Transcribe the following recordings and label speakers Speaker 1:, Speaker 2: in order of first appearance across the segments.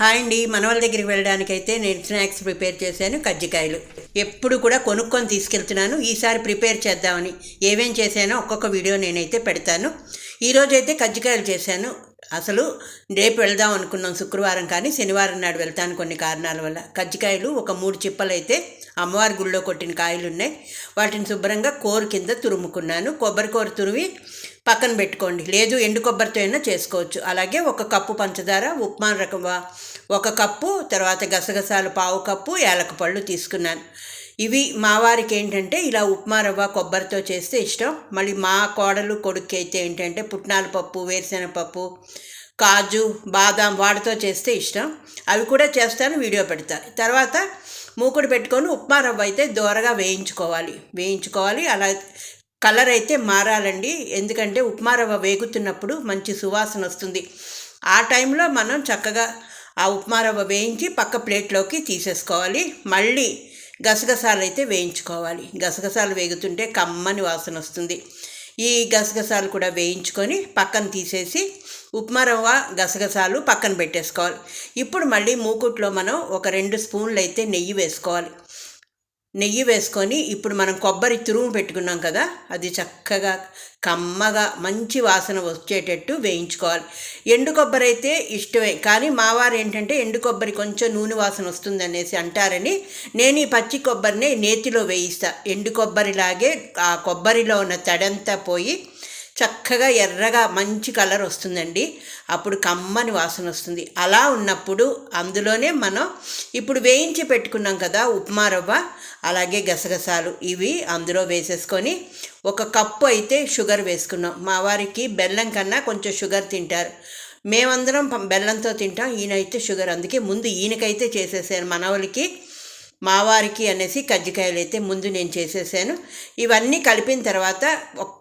Speaker 1: Hi అండి మనవల దగ్గరికి వెళ్ళడానికైతే నేను స్నాక్స్ ప్రిపేర్ చేశాను కజ్జికాయలు. ఎప్పుడు కూడా కొనుక్కొని తీసుకెళ్తున్నాను ఈసారి ప్రిపేర్ చేద్దామని. ఏమేం చేశానో ఒక్కొక్క వీడియో నేనైతే పెడతాను. ఈరోజు అయితే కజ్జికాయలు చేశాను. అసలు రేపు వెళ్దాం అనుకున్నాం శుక్రవారం కానీ శనివారం నాడు వెళ్తాను కొన్ని కారణాల వల్ల. కజ్జికాయలు ఒక మూడు చిప్పలు అయితే అమ్మవారి గుళ్ళో కొట్టిన కాయలు ఉన్నాయి వాటిని శుభ్రంగా కోరు కింద తురుముకున్నాను. కొబ్బరి కూర తురివి పక్కన పెట్టుకోండి. లేదు ఎండు కొబ్బరితో అయినా చేసుకోవచ్చు. అలాగే ఒక కప్పు పంచదార ఉప్మా రకం ఒక కప్పు తర్వాత గసగసాలు పావు కప్పు యాలక పళ్ళు తీసుకున్నాను. ఇవి మా వారికి ఏంటంటే ఇలా ఉప్మా రవ్వ కొబ్బరితో చేస్తే ఇష్టం. మళ్ళీ మా కోడలు కొడుకు అయితే ఏంటంటే పుట్నాల పప్పు వేరుశెనగ పప్పు కాజు బాదాం వాటితో చేస్తే ఇష్టం. అవి కూడా చేస్తాను వీడియో పెడతాను. తర్వాత మూకుడు పెట్టుకొని ఉప్మా రవ్వ అయితే దోరగా వేయించుకోవాలి. వేయించుకోవాలి. అలా కలర్ అయితే మారాలండి. ఎందుకంటే ఉప్మా రవ్వ వేగుతున్నప్పుడు మంచి సువాసన వస్తుంది. ఆ టైంలో మనం చక్కగా ఆ ఉప్మా రవ్వ వేయించి పక్క ప్లేట్లోకి తీసేసుకోవాలి. మళ్ళీ గసగసాలు అయితే వేయించుకోవాలి. గసగసాలు వేగుతుంటే కమ్మని వాసన వస్తుంది. ఈ గసగసాలు కూడా వేయించుకొని పక్కన తీసేసి ఉప్మా రవ్వ గసగసాలు పక్కన పెట్టేసుకోవాలి. ఇప్పుడు మళ్ళీ మూకుట్లో మనం ఒక రెండు స్పూన్లు అయితే నెయ్యి వేసుకోవాలి. నెయ్యి వేసుకొని ఇప్పుడు మనం కొబ్బరి తురుము పెట్టుకున్నాం కదా అది చక్కగా కమ్మగా మంచి వాసన వచ్చేటట్టు వేయించుకోవాలి. ఎండు కొబ్బరి అయితే ఇష్టమే కానీ మావారు ఏంటంటే ఎండు కొబ్బరి కొంచెం నూనె వాసన వస్తుంది అనేసి అంటారని నేను ఈ పచ్చి కొబ్బరిని నేతిలో వేయిస్తా. ఎండు కొబ్బరిలాగే ఆ కొబ్బరిలో ఉన్న తడంతా పోయి చక్కగా ఎర్రగా మంచి కలర్ వస్తుందండి. అప్పుడు కమ్మని వాసన వస్తుంది. అలా ఉన్నప్పుడు అందులోనే మనం ఇప్పుడు వేయించి పెట్టుకున్నాం కదా ఉప్మా రవ్వ అలాగే గసగసాలు ఇవి అందులో వేసేసుకొని ఒక కప్పు అయితే షుగర్ వేసుకున్నాం. మా వారికి బెల్లం కన్నా కొంచెం షుగర్ తింటారు. మేమందరం బెల్లంతో తింటాం. ఈయనైతే షుగర్. అందుకే ముందు ఈయనకైతే చేసేసాను. మనవలకి మావారికి అనేసి కజ్జికాయలు అయితే ముందు నేను చేసేసాను. ఇవన్నీ కలిపిన తర్వాత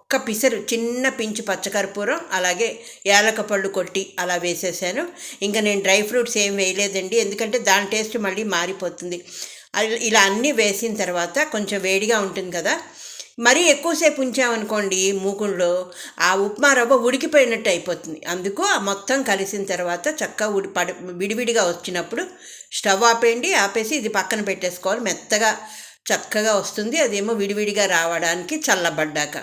Speaker 1: ఒక్క పిసరు చిన్న పించు పచ్చకర్పూరం అలాగే ఏలక పళ్ళు కొట్టి అలా వేసేసాను. ఇంకా నేను డ్రై ఫ్రూట్స్ ఏం వేయలేదండి ఎందుకంటే దాని టేస్ట్ మళ్ళీ మారిపోతుంది. ఇలా అన్నీ వేసిన తర్వాత కొంచెం వేడిగా ఉంటుంది కదా. మరీ ఎక్కువసేపు ఉంచామనుకోండి మూకుల్లో ఆ ఉప్మా రవ్వ ఉడికిపోయినట్టు అయిపోతుంది. అందుకు ఆ మొత్తం కలిసిన తర్వాత చక్కగా ఉడి పడి విడివిడిగా వచ్చినప్పుడు స్టవ్ ఆపేయండి ఆపేసి ఇది పక్కన పెట్టేసుకోవాలి. మెత్తగా చక్కగా వస్తుంది. అదేమో విడివిడిగా రావడానికి చల్లబడ్డాక.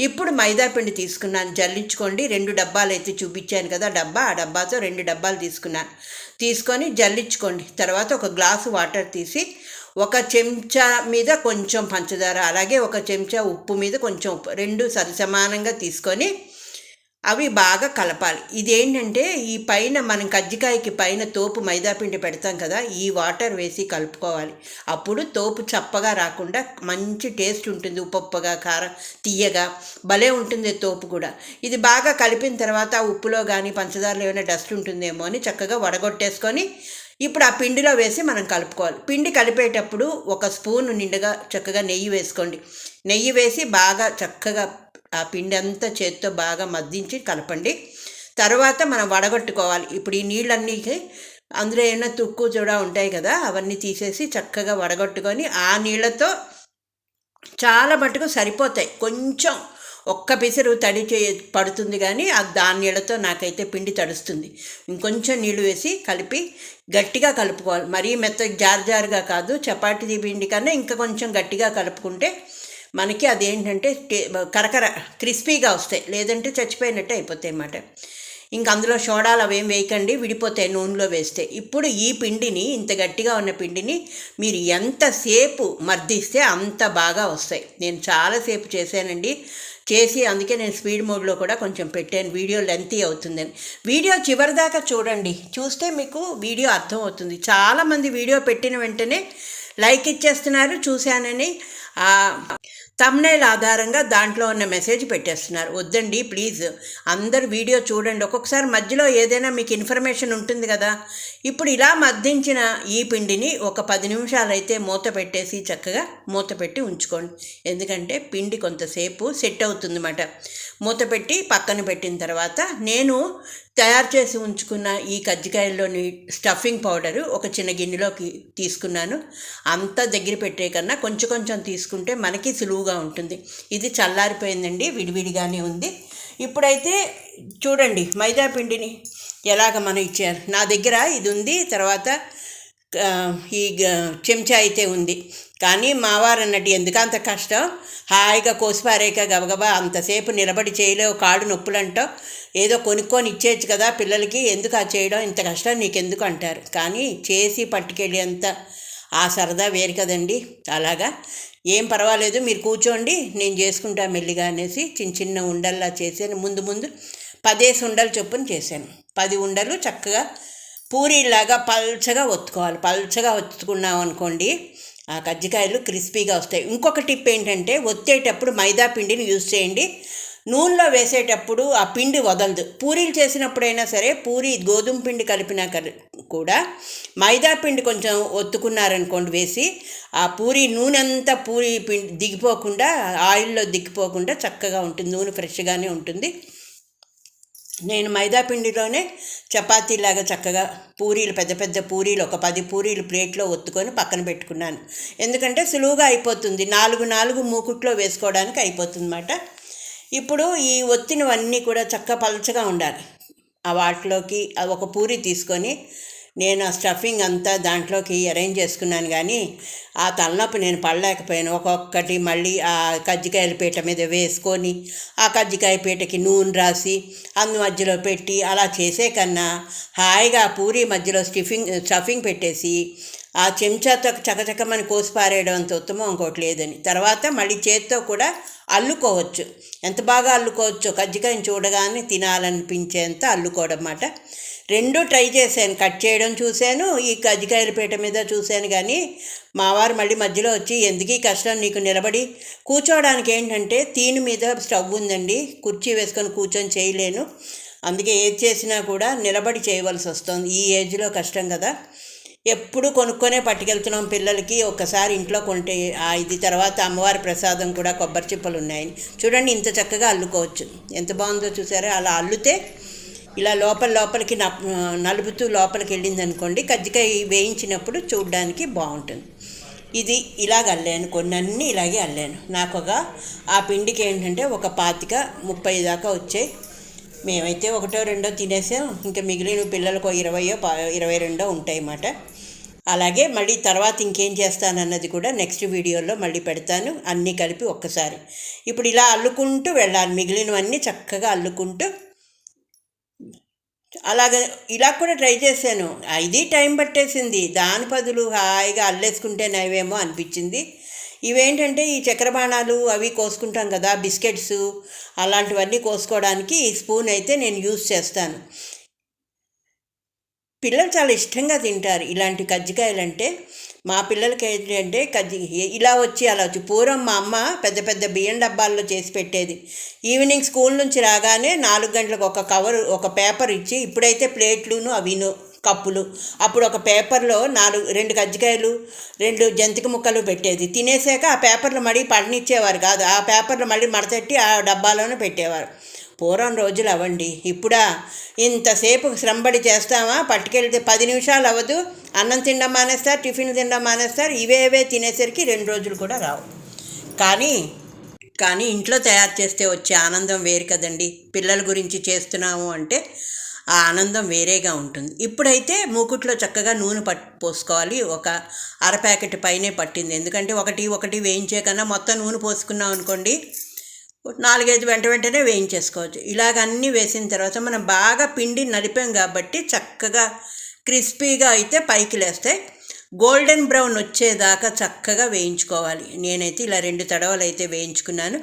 Speaker 1: ఇప్పుడు మైదాపిండి తీసుకున్నాను. జల్లించుకోండి. రెండు డబ్బాలు అయితే చూపించాను కదా డబ్బా. ఆ డబ్బాతో రెండు డబ్బాలు తీసుకున్నాను. తీసుకొని జల్లించుకోండి. తర్వాత ఒక గ్లాసు వాటర్ తీసి ఒక చెంచా మీద కొంచెం పంచదార అలాగే ఒక చెంచా ఉప్పు మీద కొంచెం ఉప్పు రెండు సరిసమానంగా తీసుకొని అవి బాగా కలపాలి. ఇదేంటంటే ఈ పైన మనం కజ్జికాయకి పైన తోపు మైదాపిండి పెడతాం కదా ఈ వాటర్ వేసి కలుపుకోవాలి. అప్పుడు తోపు చప్పగా రాకుండా మంచి టేస్ట్ ఉంటుంది ఉప్పుగా కారం తీయగా భలే ఉంటుంది తోపు కూడా. ఇది బాగా కలిపిన తర్వాత ఆ ఉప్పులో కానీ పంచదారలో ఏమైనా డస్ట్ ఉంటుందేమో అని చక్కగా వడగొట్టేసుకొని ఇప్పుడు ఆ పిండిలో వేసి మనం కలుపుకోవాలి. పిండి కలిపేటప్పుడు ఒక స్పూన్ నిండుగా చక్కగా నెయ్యి వేసుకోండి. నెయ్యి వేసి బాగా చక్కగా ఆ పిండి అంతా చేత్తో బాగా మద్దించి కలపండి. తర్వాత మనం వడగొట్టుకోవాలి. ఇప్పుడు ఈ నీళ్ళన్నీ అందులో ఏమైనా తుక్కు చూడ ఉంటాయి కదా అవన్నీ తీసేసి చక్కగా వడగొట్టుకొని ఆ నీళ్ళతో చాలా మటుకు సరిపోతాయి. కొంచెం ఒక్క పిసరు తడి చే పడుతుంది కానీ ఆ దాని నీళ్ళతో నాకైతే పిండి తడుస్తుంది. ఇంకొంచెం నీళ్ళు వేసి కలిపి గట్టిగా కలుపుకోవాలి. మరీ మెత్త జారు జారుగా కాదు చపాతీ పిండి కన్నా ఇంకా కొంచెం గట్టిగా కలుపుకుంటే మనకి అదేంటంటే కరకర క్రిస్పీగా వస్తాయి. లేదంటే చచ్చిపోయినట్టు అయిపోతాయి అన్నమాట. ఇంక అందులో సోడాలు అవేం వేయకండి విడిపోతాయి నూనెలో వేస్తే. ఇప్పుడు ఈ పిండిని ఇంత గట్టిగా ఉన్న పిండిని మీరు ఎంతసేపు మర్దిస్తే అంత బాగా వస్తాయి. నేను చాలాసేపు చేశానండి. చేసి అందుకే నేను స్పీడ్ మోడ్లో కూడా కొంచెం పెట్టాను. వీడియో లెంతీ అవుతుందని. వీడియో చివరిదాకా చూడండి. చూస్తే మీకు వీడియో అర్థమవుతుంది. చాలామంది వీడియో పెట్టిన వెంటనే లైక్ ఇచ్చేస్తున్నారు చూశానని. తమ్నైల్ ఆధారంగా దాంట్లో ఉన్న మెసేజ్ పెట్టేస్తున్నారు. వద్దండి ప్లీజ్ అందరు వీడియో చూడండి. ఒక్కొక్కసారి మధ్యలో ఏదైనా మీకు ఇన్ఫర్మేషన్ ఉంటుంది కదా. ఇప్పుడు ఇలా మద్దించిన ఈ పిండిని ఒక పది నిమిషాలు అయితే మూత పెట్టేసి చక్కగా మూత పెట్టి ఉంచుకోండి. ఎందుకంటే పిండి కొంతసేపు సెట్ అవుతుందన్నమాట. మూత పెట్టి పక్కన పెట్టిన తర్వాత నేను తయారు చేసి ఉంచుకున్న ఈ కజ్జికాయల్లోని స్టఫింగ్ పౌడరు ఒక చిన్న గిన్నెలోకి తీసుకున్నాను. అంతా దగ్గర పెట్టే కన్నా కొంచెం కొంచెం తీసుకుంటే మనకి సులువుగా ఉంటుంది. ఇది చల్లారిపోయిందండి విడివిడిగానే ఉంది. ఇప్పుడైతే చూడండి మైదా పిండిని ఎలాగ మనం ఇచ్చారు. నా దగ్గర ఇది ఉంది తర్వాత ఈ చెంచా అయితే ఉంది. కానీ మావారు అన్నట్టు ఎందుకు అంత కష్టం? హాయిగా కోసిపారేక గబగబా అంతసేపు నిలబడి చేయలేవు కాడు నొప్పులంటో ఏదో కొనుక్కొని ఇచ్చేయచ్చు కదా పిల్లలకి. ఎందుకు ఆ చేయడం? ఇంత కష్టం నీకెందుకు అంటారు. కానీ చేసి పట్టుకెళ్ళేంత ఆ సరదా వేరు కదండి. అలాగా? ఏం పర్వాలేదు మీరు కూర్చోండి నేను చేసుకుంటా మెల్లిగా అనేసి చిన్న చిన్న ఉండల్లా చేశాను. ముందు ముందు పదేసి ఉండలు చొప్పున చేశాను. పది ఉండలు చక్కగా పూరీలాగా పల్చగా ఒత్తుకోవాలి. పల్చగా ఒత్తుకున్నాం అనుకోండి ఆ కజ్జికాయలు క్రిస్పీగా వస్తాయి. ఇంకొక టిప్ ఏంటంటే ఒత్తేటప్పుడు మైదా పిండిని యూజ్ చేయండి. నూనెలో వేసేటప్పుడు ఆ పిండి వదలదు. పూరీలు చేసినప్పుడైనా సరే పూరి గోధుమ పిండి కలిపినా కూడా మైదా పిండి కొంచెం ఒత్తుకున్నారనుకోండి వేసి ఆ పూరి నూనె అంతా పూరి పిండి దిగిపోకుండా ఆయిల్లో దిగిపోకుండా చక్కగా ఉంటుంది. నూనె ఫ్రెష్గానే ఉంటుంది. నేను మైదాపిండిలోనే చపాతీలాగా చక్కగా పూరీలు పెద్ద పెద్ద పూరీలు ఒక పది పూరీలు ప్లేట్లో ఒత్తుకొని పక్కన పెట్టుకున్నాను. ఎందుకంటే సులువుగా అయిపోతుంది. నాలుగు నాలుగు మూకుట్లో వేసుకోవడానికి అయిపోతుంది అన్నమాట ఇప్పుడు ఈ ఒత్తినవన్నీ కూడా చక్క పలచగా ఉండాలి. ఆ వాటిలోకి ఒక పూరి తీసుకొని నేను ఆ స్టఫింగ్ అంతా దాంట్లోకి అరేంజ్ చేసుకున్నాను కానీ ఆ తలనొప్పి నేను పడలేకపోయాను. ఒక్కొక్కటి మళ్ళీ ఆ కజ్జికాయల పీట మీద వేసుకొని ఆ కజ్జికాయ పీటకి నూనె రాసి అందు మధ్యలో పెట్టి అలా చేసే కన్నా హాయిగా పూరి మధ్యలో స్టిఫింగ్ స్టఫింగ్ పెట్టేసి ఆ చెంచాతో చకచకమని కోసి పారేయడం అంత ఉత్తమం ఇంకోటి లేదని. తర్వాత మళ్ళీ చేత్తో కూడా అల్లుకోవచ్చు. ఎంత బాగా అల్లుకోవచ్చో కజ్జికాయని చూడగానే తినాలనిపించేంత అల్లుకోవడం అన్నమాట రెండు ట్రై చేశాను. కట్ చేయడం చూశాను ఈ కజ్జికాయల పీట మీద చూశాను కానీ మావారు మళ్ళీ మధ్యలో వచ్చి ఎందుకు ఈ కష్టం? నీకు నిలబడి కూర్చోవడానికి ఏంటంటే తీని మీద స్టవ్ ఉందండి. కుర్చీ వేసుకొని కూర్చొని చేయలేను. అందుకే ఏది చేసినా కూడా నిలబడి చేయవలసి వస్తుంది. ఈ ఏజ్లో కష్టం కదా. ఎప్పుడు కొనుక్కొనే పట్టుకెళ్తున్నాం పిల్లలకి. ఒక్కసారి ఇంట్లో కొంటే ఇది తర్వాత అమ్మవారి ప్రసాదం కూడా కొబ్బరి చిప్పలు ఉన్నాయి చూడండి ఇంత చక్కగా అల్లుకోవచ్చు. ఎంత బాగుందో చూసారా? అలా అల్లుతే ఇలా లోపల లోపలికి నలుపుతూ లోపలికి వెళ్ళింది అనుకోండి కజ్జికాయ వేయించినప్పుడు చూడడానికి బాగుంటుంది ఇది ఇలాగ అల్లాను కొన్ని అన్ని ఇలాగే అల్లాను. నాకు ఒక ఆ పిండికి ఏంటంటే ఒక పాతిక ముప్పై దాకా వచ్చాయి. మేమైతే ఒకటో రెండో తినేసాం. ఇంకా మిగిలిన పిల్లలకు ఇరవయో ఇరవై రెండో ఉంటాయి అన్నమాట అలాగే మళ్ళీ తర్వాత ఇంకేం చేస్తానన్నది కూడా నెక్స్ట్ వీడియోలో మళ్ళీ పెడతాను. అన్నీ కలిపి ఒక్కసారి. ఇప్పుడు ఇలా అల్లుకుంటూ వెళ్ళాలి. మిగిలినవన్నీ చక్కగా అల్లుకుంటూ అలాగే ఇలా కూడా ట్రై చేశాను. ఇది టైం పట్టేసింది. దాని బదులు హాయిగా అల్లేసుకుంటే నయమేమో అనిపించింది. ఇవేంటంటే ఈ చక్రబాణాలు అవి కోసుకుంటాం కదా బిస్కెట్స్ అలాంటివన్నీ కోసుకోవడానికి ఈ స్పూన్ అయితే నేను యూస్ చేస్తాను. పిల్లలు చాలా ఇష్టంగా తింటారు ఇలాంటి కజ్జికాయలు అంటే మా పిల్లలకి ఏంటంటే కజ్జి ఇలా వచ్చి అలా వచ్చి పూర్వం మా అమ్మ పెద్ద పెద్ద బియ్యం డబ్బాల్లో చేసి పెట్టేది. ఈవినింగ్ స్కూల్ నుంచి రాగానే నాలుగు గంటలకు ఒక కవర్ ఒక పేపర్ ఇచ్చి ఇప్పుడైతే ప్లేట్లును అవిను కప్పులు. అప్పుడు ఒక పేపర్లో నాలుగు రెండు కజ్జికాయలు రెండు జంతిక ముక్కలు పెట్టేది. తినేసాక ఆ పేపర్లు మళ్ళీ పడనిచ్చేవారు కాదు. ఆ పేపర్లు మళ్ళీ మడతెట్టి ఆ డబ్బాలోనే పెట్టేవారు. పూర్వం రోజులు అవ్వండి. ఇప్పుడా? ఇంతసేపు శ్రంబడి చేస్తామా పట్టుకెళ్తే పది నిమిషాలు అవ్వదు. అన్నం తినడం మానేస్తారు టిఫిన్ తినడం మానేస్తారు ఇవేవే తినేసరికి రెండు రోజులు కూడా రావు. కానీ కానీ ఇంట్లో తయారు చేస్తే వచ్చే ఆనందం వేరు కదండి. పిల్లల గురించి చేస్తున్నాము అంటే ఆ ఆనందం వేరేగా ఉంటుంది. ఇప్పుడైతే మూకుట్లో చక్కగా నూనె పట్ పోసుకోవాలి. ఒక అర ప్యాకెట్ పైనే పట్టింది. ఎందుకంటే ఒకటి ఒకటి వేయించే కన్నా మొత్తం నూనె పోసుకున్నాం అనుకోండి నాలుగైదు వెంట వెంటనే వేయించేసుకోవచ్చు. ఇలాగ అన్నీ వేసిన తర్వాత మనం బాగా పిండి నలిపాం కాబట్టి చక్కగా క్రిస్పీగా అయితే పైకి లేస్తాయి. గోల్డెన్ బ్రౌన్ వచ్చేదాకా చక్కగా వేయించుకోవాలి. నేనైతే ఇలా రెండు తడవలు అయితే వేయించుకున్నాను.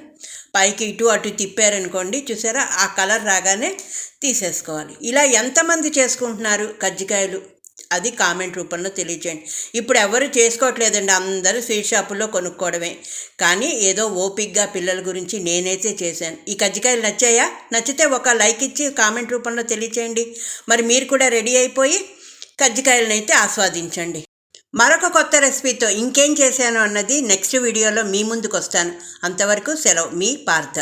Speaker 1: పైకి ఇటు అటు తిప్పారనుకోండి చూసారా? ఆ కలర్ రాగానే తీసేసుకోవాలి. ఇలా ఎంతమంది చేసుకుంటున్నారు? కజ్జికాయలు. అది కామెంట్ రూపంలో తెలియచేయండి ఇప్పుడు ఎవరు చేసుకోవట్లేదండి అందరూ స్వీట్ షాపుల్లో కొనుక్కోవడమే. కానీ ఏదో ఓపిక్గా పిల్లల గురించి నేనైతే చేశాను. ఈ కజ్జికాయలు నచ్చాయా? నచ్చితే ఒక లైక్ ఇచ్చి కామెంట్ రూపంలో తెలియచేయండి. మరి మీరు కూడా రెడీ అయిపోయి కజ్జికాయలనైతే ఆస్వాదించండి. మరొక కొత్త రెసిపీతో ఇంకేం చేశాను అన్నది నెక్స్ట్ వీడియోలో మీ ముందుకు వస్తాను అంతవరకు సెలవు. మీ పార్థ.